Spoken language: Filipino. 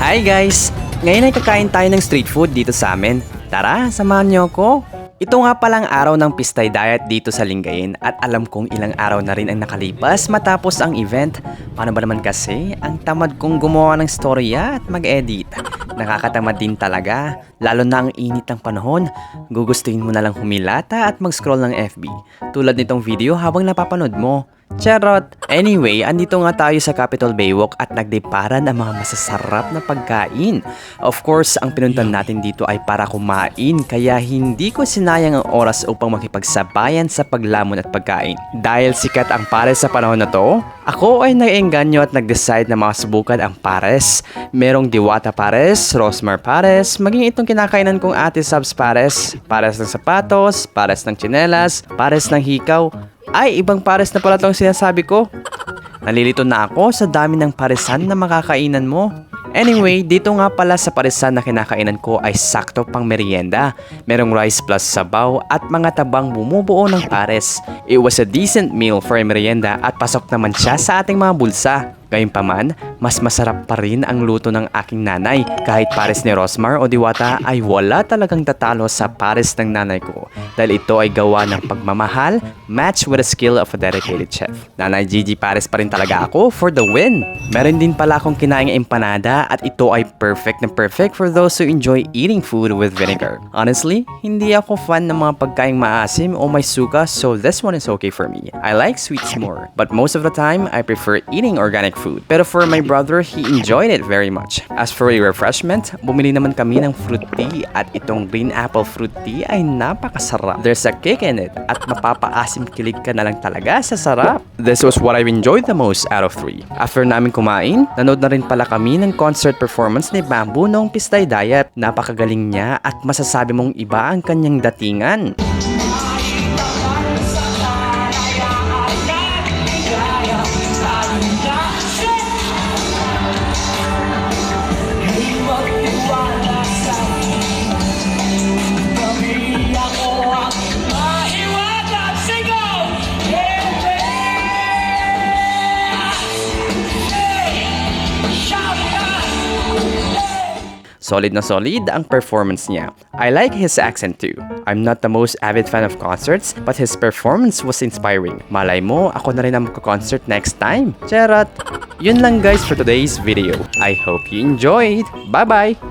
Hi guys! Ngayon ay kakain tayo ng street food dito sa amin. Tara, samahan niyo ako. Ito nga palang araw ng Pistay Diet dito sa Lingayen at alam kong ilang araw na rin ang nakalipas matapos ang event. Paano ba naman kasi? Ang tamad kong gumawa ng storya at mag-edit. Nakakatamad din talaga, lalo na ang init ng panahon. Gugustuhin mo na lang humilata at mag-scroll ng FB. Tulad nitong video habang napapanood mo. Charot! Anyway, andito nga tayo sa Capitol Baywalk at nagdeparan ang mga masasarap na pagkain. Of course, ang pinuntan natin dito ay para kumain kaya hindi ko sinayang ang oras upang makipagsabayan sa paglamon at pagkain. Dahil sikat ang pares sa panahon na to, ako ay nag-engganyo at nag-decide na makasubukan ang pares. Merong diwata pares, rosmar pares, maging itong kinakainan kong ate subs pares, pares ng sapatos, pares ng tsinelas, pares ng hikaw, ay, ibang pares na pala tong sinasabi ko. Nalilito na ako sa dami ng paresan na makakainan mo. Anyway, dito nga pala sa paresan na kinakainan ko ay sakto pang merienda. Merong rice plus sabaw at mga tabang bumubuo ng pares. It was a decent meal for a merienda at pasok naman siya sa ating mga bulsa. Gayunpaman, mas masarap pa rin ang luto ng aking nanay. Kahit pares ni Rosmar o Diwata ay wala talagang tatalo sa pares ng nanay ko. Dahil ito ay gawa ng pagmamahal, match with the skill of a dedicated chef. Nanay Gigi Pares pa rin talaga ako for the win. Meron din pala akong kinaing empanada at ito ay perfect na perfect for those who enjoy eating food with vinegar. Honestly, hindi ako fan ng mga pagkaing maasim o may suka so this one is okay for me. I like sweets more, but most of the time I prefer eating organic food. Pero for my brother, he enjoyed it very much. As for a refreshment, bumili naman kami ng fruit tea at itong green apple fruit tea ay napakasarap. There's a kick in it at mapapaasim kilig ka na lang talaga sa sarap. This was what I've enjoyed the most out of three. After namin kumain, nanood na rin pala kami ng concert performance ni Bamboo noong Pistay Diet. Napakagaling niya at masasabi mong iba ang kanyang datingan. Solid na solid ang performance niya. I like his accent too. I'm not the most avid fan of concerts, but his performance was inspiring. Malay mo, ako na rin ang magko-concert next time. Charot! Yun lang guys for today's video. I hope you enjoyed. Bye-bye!